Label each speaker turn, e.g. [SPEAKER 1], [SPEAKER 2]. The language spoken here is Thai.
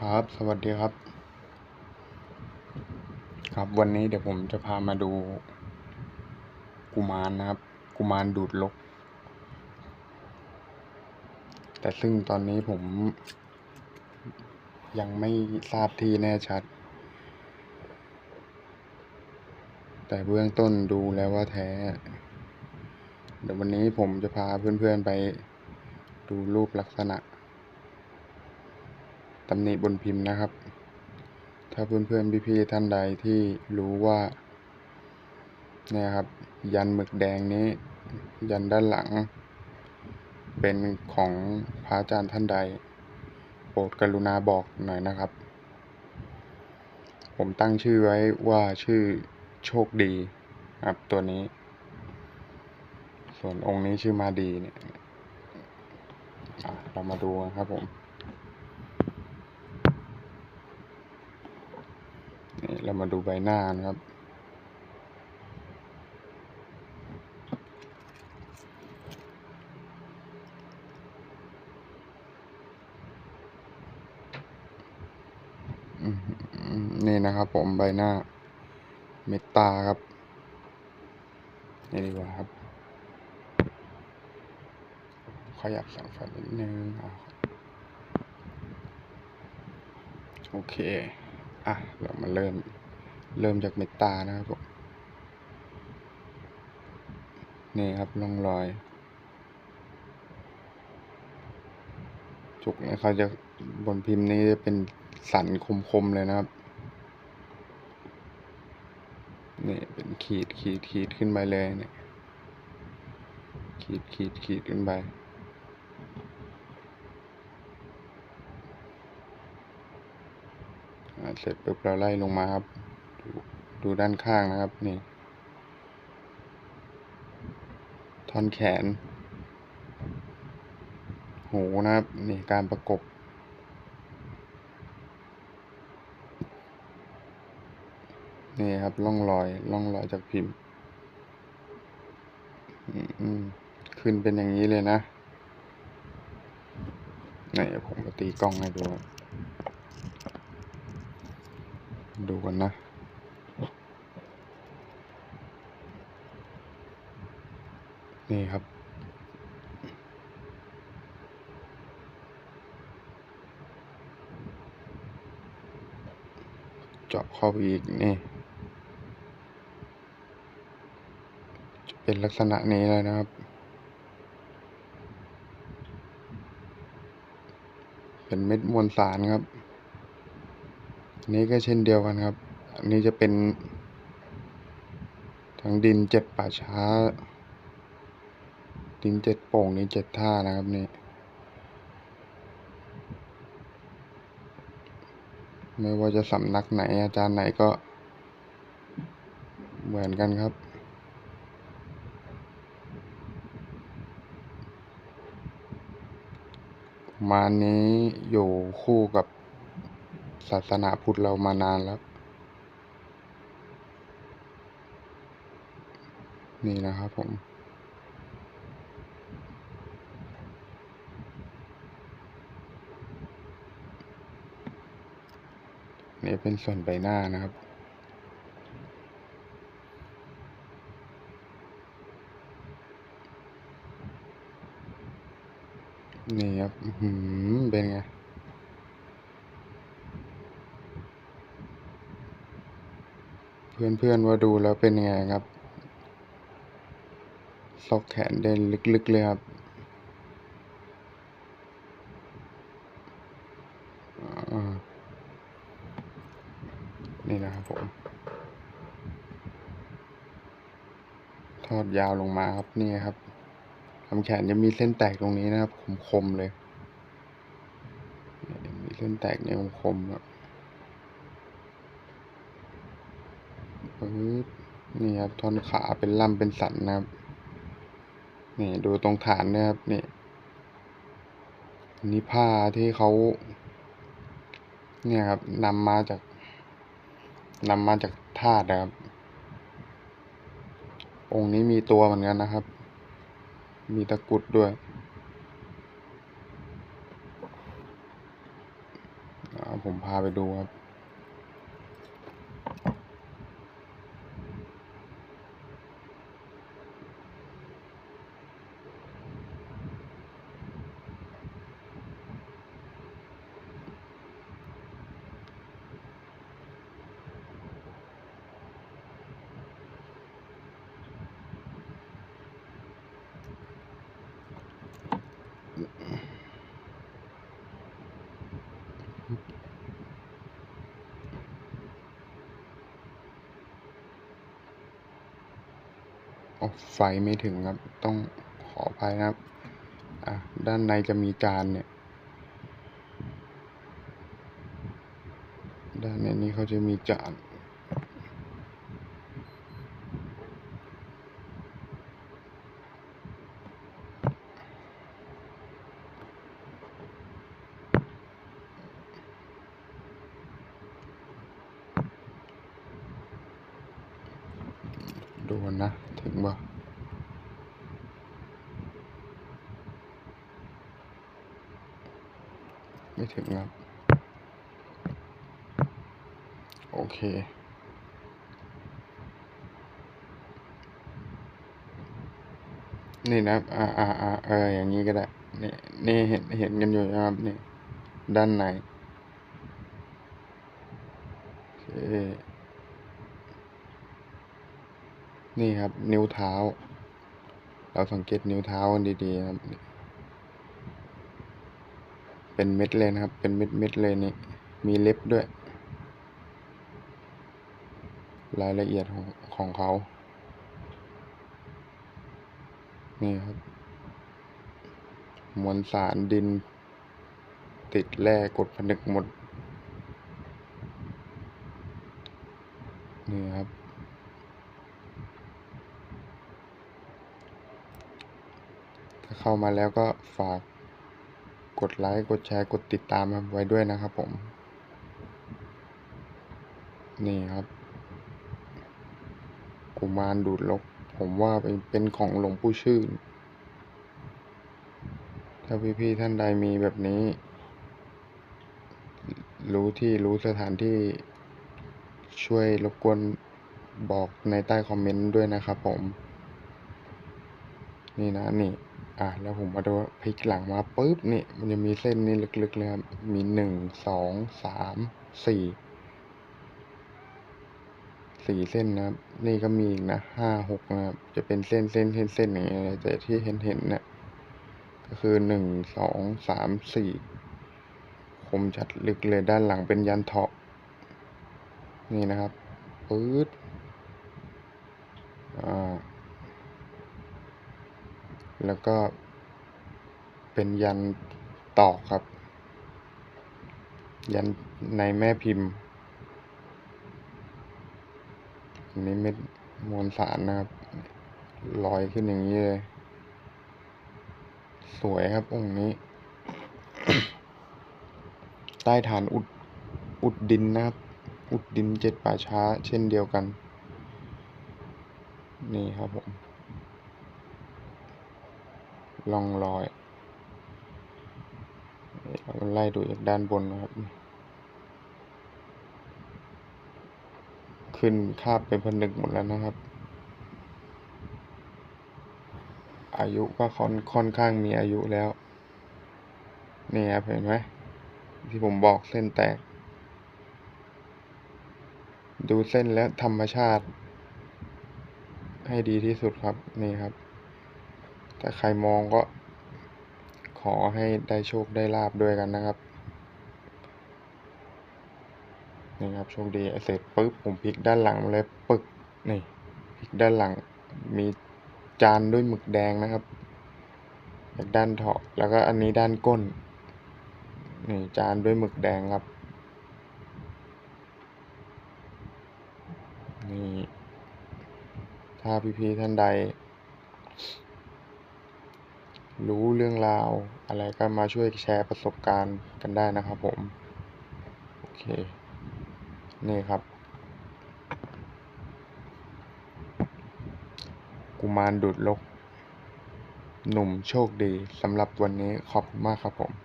[SPEAKER 1] ครับ สวัสดีครับ ครับวันนี้เดี๋ยวผมจะพามาดู กุมารนะครับ กุมารดูดลก แต่ซึ่งตอนนี้ผม ยังไม่ทราบที่แน่ชัด แต่เบื้องต้นดูแล้วว่าแท้ เดี๋ยววันนี้ผมจะพาเพื่อนๆไปดูรูปลักษณะ ตำหนิบนพิมพ์นะครับ ถ้าเพื่อนๆพี่ๆท่านใดที่รู้ว่าเนี่ยครับ ยันหมึกแดงนี้ ยันด้านหลัง เป็นของพระอาจารย์ท่านใด โปรดกรุณาบอกหน่อยนะครับ ผมตั้งชื่อไว้ว่าชื่อโชคดีครับตัวนี้ ส่วนองค์นี้ชื่อมาดีเนี่ยเรามาดูนครับผมามาดูใบหน้านะครับ นี่นะครับผมใบหน้า เมตตาครับ นี่ดีกว่าครับ ขยับแสงไฟนิดนึงโอเค อะ เรามาเริ่ม เริ่มจากเมตตานะครับผมนี่ครับร่องรอย จุกเนี่ยเขาจะบนพิมพ์นี้จะเป็นสันคมๆเลยนะครับนี่เป็นขีดขีดขีดขึ้นไปเลยเนี่ยขีดขีดขีดขึ้นไปเสร็จปุ๊บเราไล่ลงมาครับ ดูด้านข้างนะครับ นี่ ท่อนแขน หูนะครับ นี่การประกบ นี่ครับร่องรอยร่องรอยจากพิมพ์อืมอืมขึ้นเป็นอย่างนี้เลยนะนี่ผมก็ตีกล้องให้ดู ดูกันนะ นี่ครับ เจาะเข้าไปอีกนี่ จะเป็นลักษณะนี้เลยนะครับ เป็นเม็ดมวลสารครับอันนี้ก็เช่นเดียวกันครับ อันนี้จะเป็น ทั้งดินเจ็ดป่าช้า ดินเจ็ดโป่งนี่เจ็ดท่านะครับนี่ไม่ว่าจะสำนักไหนอาจารย์ไหนก็ เหมือนกันครับ มานี้อยู่คู่กับศาสนาพุทธเรามานานแล้ว นี่นะครับผม นี่เป็นส่วนใบหน้านะครับ นี่ครับอื้อหือเป็นไง เพื่อนๆว่าดูแล้วเป็นไงครับ ซอกแขนได้ลึกๆเลยครับ อ่า นี่นะครับผม ทอดยาวลงมาครับนี่ครับลำแขนจะมีเส้นแตกตรงนี้นะครับคมๆเลย มีเส้นแตกเนี่ยคมๆครับปึ๊บนี่ครับท่อนขาเป็นล่ำเป็นสันนะครับ นี่ดูตรงฐานนะครับนี่นนี้ผ้าที่เขา เนี่ยครับนำมาจากนำมาจากธาตุนะครับ องค์นี้มีตัวเหมือนกันนะครับ มีตะกุดด้วยผมพาไปดูครับ ไฟไม่ถึงครับ ต้องขออภัยนะครับ อะ ด้านในจะมีจานเนี่ย ด้านในนี้เขาจะมีจานดูนะ ถึงบ่ไม่ถึงครับ โอเค นี่นะอ่าอ่าอ่าเออ อย่างนี้ก็ได้ นี่นี่เห็นเห็นกันอยู่นะครับนี่ ด้านในโอเค นี่ครับ นิ้วเท้า เราสังเกตนิ้วเท้ากันดีๆครับ เป็นเม็ดเลยนะครับ เป็นเม็ดเม็ดเลยนี่ มีเล็บด้วย รายละเอียดของของเขา นี่ครับ มวลสารดิน ติดแร่กดผนึกหมด นี่ครับ ถ้า เข้ามาแล้วก็ฝากกดไลค์กดแชร์กดติดตามไว้ด้วยนะครับผม นี่ครับกุมารดูดลกผมว่าเป็นเป็นของหลวงปู่ชื่น ถ้าพี่ๆท่านใดมีแบบนี้ รู้ที่รู้สถานที่ช่วยรบกวนบอกในใต้คอมเมนต์ด้วยนะครับผม นี่นะนี่ อะแล้วผมมาดูพลิกหลังมาปุ๊บนี่มันจะมีเส้นนี้ลึกๆเลยครับมีหนึ่งสองสามสี่สี่เส้นนะครับ นี่ก็มีอีกนะห้าหกนะครับ จะเป็นเส้นเส้นเส้นเส้นอย่างเงี้ยแต่ที่เห็นเห็นเนี่ยก็คือหนึ่งสองสามสี่คมชัดลึกเลยด้านหลังเป็นยันเถาะนี่นะครับปื๊ดอ่า แล้วก็เป็นยันตอกครับ ยันในแม่พิมพ์อันนี้เม็ดมวลสารนะครับลอยขึ้นอย่างนี้เลยสวยครับองค์นี้ ใต้ฐานอุดอุดดินนะครับ อุดดินเจ็ดป่าช้าเช่นเดียวกัน นี่ครับผม ล่องรอยเราไล่ดูจากด้านบนนะครับ ขึ้นคาบเป็นผนึกหมดแล้วนะครับ อายุก็ค่อนค่อนข้างมีอายุแล้วนี่ครับเห็นไหมที่ผมบอกเส้นแตก ดูเส้นและธรรมชาติ ให้ดีที่สุดครับ นี่ครับ ถ้าใครมองก็ขอให้ได้โชคได้ลาบด้วยกันนะครับนี่ครับโชคดีเสร็จปุ๊บผมพลิกด้านหลังมาเลยปึกนี่พลิกด้านหลังมีจานด้วยหมึกแดงนะครับจากด้านเถาะแล้วก็อันนี้ด้านก้นนี่จานด้วยหมึกแดงครับนี่ถ้าพี่ๆท่านใด รู้เรื่องราว อะไรก็มาช่วยแชร์ประสบการณ์กันได้นะครับผม โอเค นี่ครับ กุมารดูดลก หนุ่มโชคดีสำหรับวันนี้ขอบคุณมากครับผม